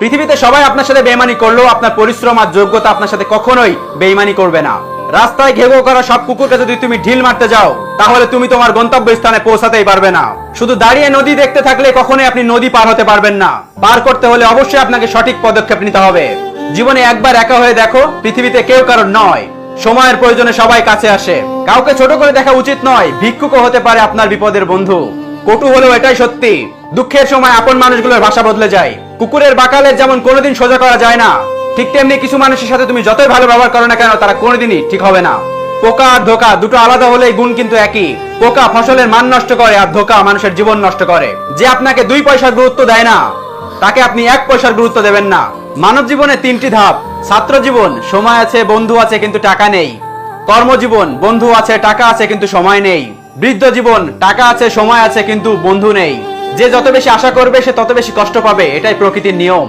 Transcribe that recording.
পৃথিবীতে সবাই আপনার সাথে বেইমানি করলেও আপনার পরিশ্রম আর যোগ্যতা আপনার সাথে কখনোই বেইমানি করবে না। রাস্তায় ঘেগো করা সব কুকুরকে যদি তুমি ঢিল মারতে যাও, তাহলে তুমি তোমার গন্তব্য স্থানে পৌঁছাতেই পারবে না। শুধু দাঁড়িয়ে নদী দেখতে থাকলে কখনোই আপনি নদী পার হতে পারবেন না। পার করতে হলে অবশ্যই আপনাকে সঠিক পদক্ষেপ নিতে হবে। জীবনে একবার একা হয়ে দেখো, পৃথিবীতে কেউ কারোর নয়। সময়ের প্রয়োজনে সবাই কাছে আসে। কাউকে ছোট করে দেখা উচিত নয়, ভিক্ষুকও হতে পারে আপনার বিপদের বন্ধু। কটু হলেও এটাই সত্যি। দুঃখের সময় আপন মানুষগুলোর ভাষা বদলে যায়। কুকুরের বাকালের যেমন কোনোদিন সোজা করা যায় না, ঠিক তেমনি কিছু মানুষের সাথে তুমি যতই ভালো ব্যবহার করো না কেন, তারা কোনোদিনই ঠিক হবে না। পোকা আর ধোকা দুটো আলাদা হলেই গুণ কিন্তু একই। পোকা ফসলের মান নষ্ট করে আর ধোকা মানুষের জীবন নষ্ট করে। যে আপনাকে দুই পয়সার গুরুত্ব দেয় না, তাকে আপনি এক পয়সার গুরুত্ব দেবেন না। মানব জীবনে তিনটি ধাপ, ছাত্র জীবন, সময় আছে, বন্ধু আছে, কিন্তু টাকা নেই। কর্মজীবন, বন্ধু আছে, টাকা আছে, কিন্তু সময় নেই। বৃদ্ধ জীবন, টাকা আছে, সময় আছে, কিন্তু বন্ধু নেই। যে যত বেশি আশা করবে, সে তত বেশি কষ্ট পাবে, এটাই প্রকৃতির নিয়ম।